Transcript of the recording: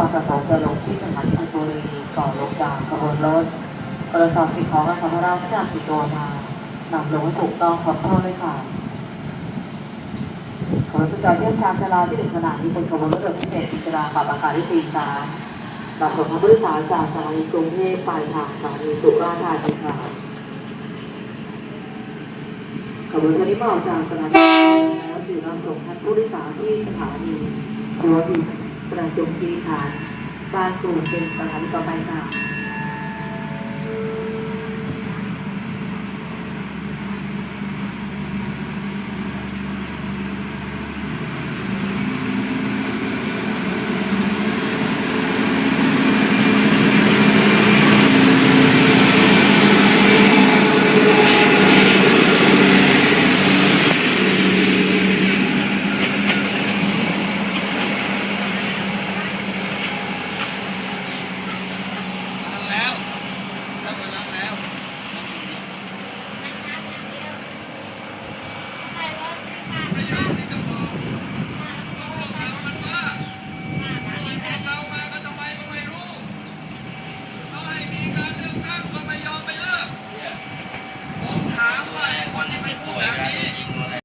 อประสงค์จะลงที่สถานีบุรีก่อนลงจากขบวนรถตรวจสอบสิ่งของและสัมภาระที่นำติดตัวมานำลงให้ถูกต้องขอโทษด้วยค่ะขบวนสุดยอดเยี่ยมชาชาลาที่หนึ่งขณะนี้เป็นขบวนรถโดยพิเศษอิสราปรับอากาศที่สี่สามรับส่งผู้โดยสารจากสถานีกรุงเทพปลายทางสถานีสุราษฎร์ธานีค่ะขบวนคันนี้มาออกจากสถานีแล้วถือนำส่งท่านผู้โดยสารที่สถานีหัวหิน ประจวบคีฐานธ์บ้างกรุงเป็นสถานต่อไปค่ะ แล้วแล้วมาล้างแล้ว ระยองนี่จะบอกบอกเรามันว่าบอกเรามาก็ทำไมก็ไม่รู้เขาให้มีการ เลื